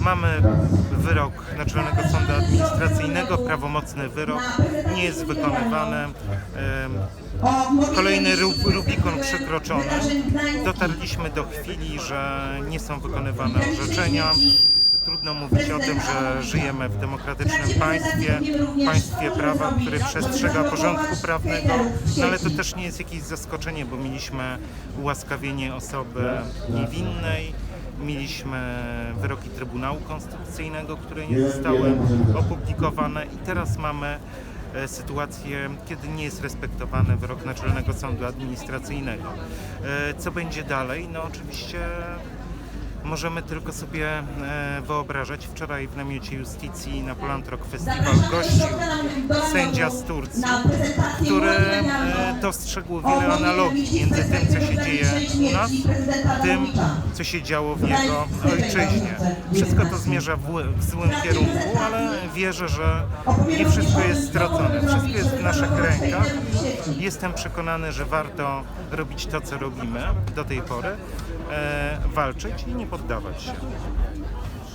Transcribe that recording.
Mamy wyrok Naczelnego Sądu Administracyjnego, prawomocny wyrok, nie jest wykonywany. Kolejny Ru- Rubikon przekroczony. Dotarliśmy do chwili, że nie są wykonywane orzeczenia. Trudno mówić o tym, że żyjemy w demokratycznym państwie, państwie prawa, które przestrzega porządku prawnego, no ale to też nie jest jakieś zaskoczenie, bo mieliśmy ułaskawienie osoby niewinnej, mieliśmy wyroki Trybunału Konstytucyjnego, które nie zostały opublikowane i teraz mamy e, sytuację, kiedy nie jest respektowany wyrok Naczelnego Sądu Administracyjnego. E, Co będzie dalej? No oczywiście możemy tylko sobie e, wyobrażać. Wczoraj w namiocie Justicji na Poland Rock Festival gościł sędzia z Turcji, który dostrzegł wiele analogii między tym, co się dzieje u nas, tym, co się działo w jego ojczyźnie. Wszystko to zmierza w, w złym kierunku, ale wierzę, że nie wszystko jest stracone. Wszystko jest w naszych rękach. Jestem przekonany, że warto robić to, co robimy do tej pory, e, walczyć i nie poddawać się.